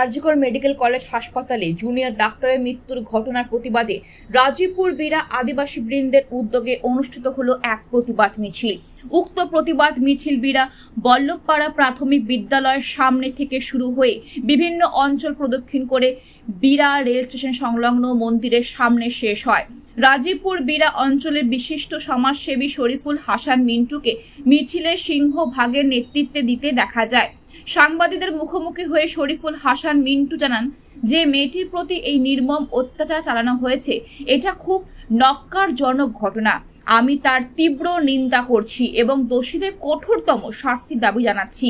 RG Kar medical college হাসপাতালে junior ডাক্তারের মৃত্যুর ঘটনার প্রতিবাদে রাজীবপুর বীরা আদিবাসী বৃন্দের উদ্যোগে অনুষ্ঠিত হলো এক প্রতিবাদ মিছিল। উক্ত প্রতিবাদ মিছিল বীরা বল্লভপাড়া প্রাথমিক বিদ্যালয়ের সামনে থেকে শুরু হয়ে বিভিন্ন অঞ্চল প্রদক্ষিণ করে বীরা রেল স্টেশন সংলগ্ন মন্দিরের সামনে শেষ হয়। রাজীবপুর বীরা অঞ্চলের বিশিষ্ট সমাজসেবী শরীফুল হাসান মিন্টুকে মিছিলে সিংহভাগের নেতৃত্বে দিতে দেখা যায়। সাংবাদিকদের মুখোমুখি হয়ে শরীফুল হাসান মিন্টু জানান, যে মেয়েটির প্রতি এই নির্মম অত্যাচার চালানো হয়েছে, এটা খুব নক্কারজনক ঘটনা। আমি তার তীব্র নিন্দা করছি এবং দোষীদের কঠোরতম শাস্তির দাবি জানাচ্ছি।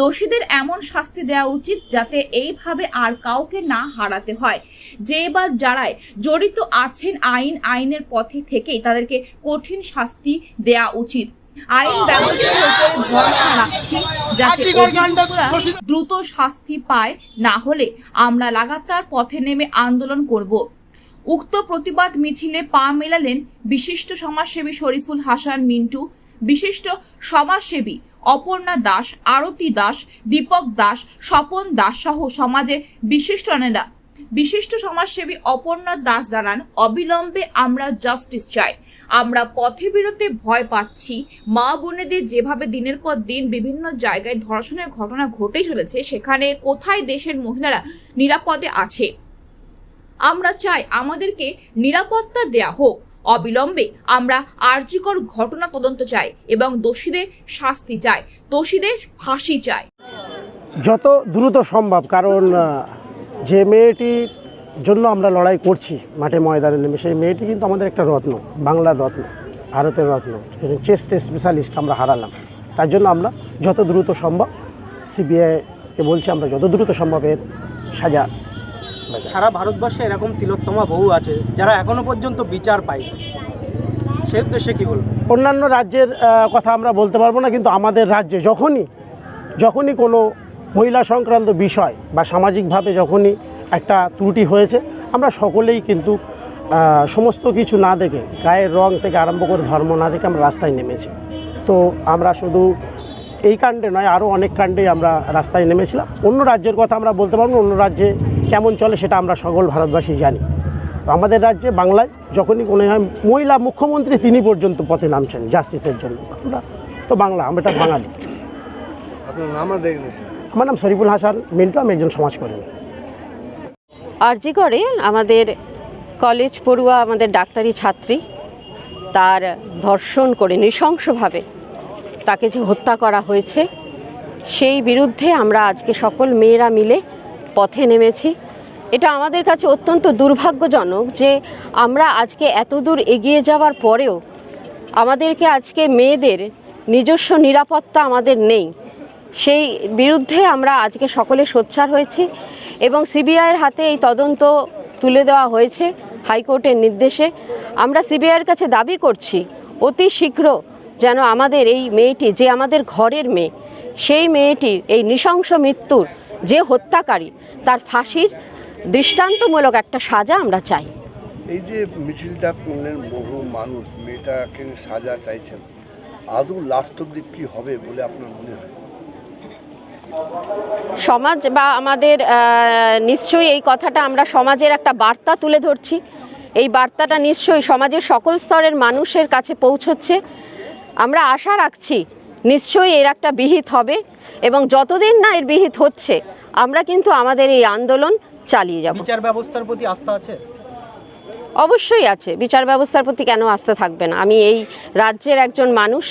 দোষীদের এমন শাস্তি দেওয়া উচিত যাতে এইভাবে আর কাউকে না হারাতে হয়। যে বা যারাই জড়িত আছেন আইন, আইনের পথে থেকেই তাদেরকে কঠিন শাস্তি দেওয়া উচিত। আইন ব্যবস্থার উপরে ভরসা রাখছি যাতে অভিযুক্তরা দ্রুত শাস্তি পায় না হলে আমরা লাগাতার পথে নেমে আন্দোলন করব। উক্ত প্রতিবাদ মিছিলে পা মেলালেন বিশিষ্ট সমাজসেবী শরীফুল হাসান মিন্টু বিশিষ্ট সমাজসেবী অপর্ণা দাস আরতি দাস দীপক দাস স্বপন দাস সহ সমাজের বিশিষ্ট নেতা বিশিষ্ট সমাজসেবী অপর্ণা দাস জানান, অবিলম্বে আমরা জাস্টিস চাই। আমরা পথে বেরোতে ভয় পাচ্ছি। মা বোনেদের যেভাবে দিনের পর দিন বিভিন্ন জায়গায় ধর্ষণের ঘটনা ঘটেই চলেছে, সেখানে কোথায় দেশের মহিলারা নিরাপদে আছে? আমরা চাই আমাদেরকে নিরাপত্তা দেয়া হোক। অবিলম্বে আমরা আর্যিকর ঘটনা তদন্ত চাই এবং দোষীদের শাস্তি চাই। দোষীদের ফাঁসি চাই। যত দ্রুত সম্ভব, কারণ যে মেয়েটির জন্য আমরা লড়াই করছি মাঠে ময়দানে নেমে সেই মেয়েটি কিন্তু আমাদের একটা রত্ন বাংলার রত্ন ভারতের রত্ন চেস্ট স্পেশালিস্ট আমরা হারালাম। তার জন্য আমরা যত দ্রুত সম্ভব সিবিআইকে বলছি আমরা যত দ্রুত সম্ভব এর সাজা। সারা ভারতবর্ষে এরকম তিলোত্তমা বহু আছে যারা এখনও পর্যন্ত বিচার পায়নি। সে উদ্দেশ্যে কি বলব? অন্যান্য রাজ্যের কথা আমরা বলতে পারব না কিন্তু আমাদের রাজ্যে যখনই যখনই কোনো মহিলা সংক্রান্ত বিষয় বা সামাজিকভাবে যখনই একটা ত্রুটি হয়েছে, আমরা সকলেই কিন্তু সমস্ত কিছু না দেখে, গায়ের রং থেকে আরম্ভ করে ধর্ম না দেখে আমরা রাস্তায় নেমেছি। তো আমরা শুধু এই কাণ্ডে নয়, আরও অনেক কাণ্ডেই আমরা রাস্তায় নেমেছিলাম। অন্য রাজ্যের কথা আমরা বলতে পারব অন্য রাজ্যে কেমন চলে সেটা আমরা সকল ভারতবাসী জানি। আমাদের রাজ্যে বাংলায় যখনই কোনো মহিলা মুখ্যমন্ত্রী তিনি পর্যন্ত পথে নামছেন, জাস্টিসের জন্য। আমরা তো বাংলা, আমরা বাঙালি। আপনার আমার নাম শরীফুল হাসান, মিন্টু, আমি একজন সমাজকর্মী। আরজি করে আমাদের কলেজ পড়ুয়া আমাদের ডাক্তারি ছাত্রী, তার ধর্ষণ করে নৃশংসভাবে তাকে যে হত্যা করা হয়েছে, সেই বিরুদ্ধে আমরা আজকে সকল মেয়েরা মিলে পথে নেমেছি। এটা আমাদের কাছে অত্যন্ত দুর্ভাগ্যজনক যে আমরা আজকে এত দূর এগিয়ে যাওয়ার পরেও আমাদেরকে আজকে মেয়েদের নিজস্ব নিরাপত্তা আমাদের নেই। সেই বিরুদ্ধে আমরা আজকে সকলে সোচ্চার হয়েছি এবং সিবিআইয়ের হাতে এই তদন্ত তুলে দেওয়া হয়েছে হাইকোর্টের নির্দেশে। আমরা সিবিআইয়ের কাছে দাবি করছি, অতি শীঘ্র যেন আমাদের এই মেয়েটি, যে আমাদের ঘরের মেয়ে, সেই মেয়েটির এই নৃশংস মৃত্যুর যে হত্যাকারী, তার ফাঁসির দৃষ্টান্তমূলক একটা সাজা আমরা চাই। এই যে মিছিলটা করলেন বহু মানুষ, মেয়েটাকে সাজা চাইছেন, আদৌ লাস্ট অব্দি কি হবে বলে আপনার মনে হয়? সমাজ বা আমাদের নিশ্চয়ই এই কথাটা আমরা সমাজের একটা বার্তা তুলে ধরছি। এই বার্তাটা নিশ্চয়ই সমাজের সকল স্তরের মানুষের কাছে পৌঁছচ্ছে। আমরা আশা রাখছি নিশ্চয়ই এর একটা বিহিত হবে এবং যতদিন না এর বিহিত হচ্ছে আমরা কিন্তু আমাদের এই আন্দোলন চালিয়ে যাব। বিচার ব্যবস্থার প্রতি আস্থা আছে? অবশ্যই আছে। বিচার ব্যবস্থার প্রতি কেন আস্থা থাকবে না? আমি এই রাজ্যের একজন মানুষ।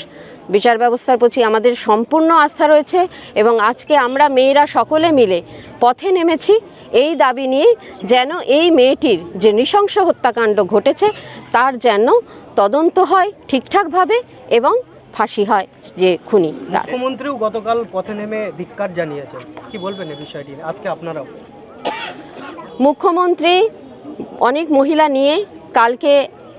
বিচার ব্যবস্থার প্রতি আমাদের সম্পূর্ণ আস্থা রয়েছে এবং আজকে আমরা মেয়েরা সকলে মিলে পথে নেমেছি এই দাবি নিয়ে যেন এই মেয়েটির যে নৃশংস হত্যাকাণ্ড ঘটেছে তার যেন তদন্ত হয় ঠিকঠাকভাবে এবং ফাঁসি হয় যে খুনি তার। মুখ্যমন্ত্রীও গতকাল পথে নেমে ধিক্কার জানিয়েছেন। কি বলবেন এই বিষয়টি আজকে আপনারাও? মুখ্যমন্ত্রী অনেক মহিলা নিয়ে কালকে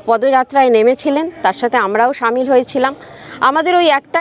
পদযাত্রায় নেমেছিলেন তার সাথে আমরাও সামিল হয়েছিলাম। আমাদের ওই একটা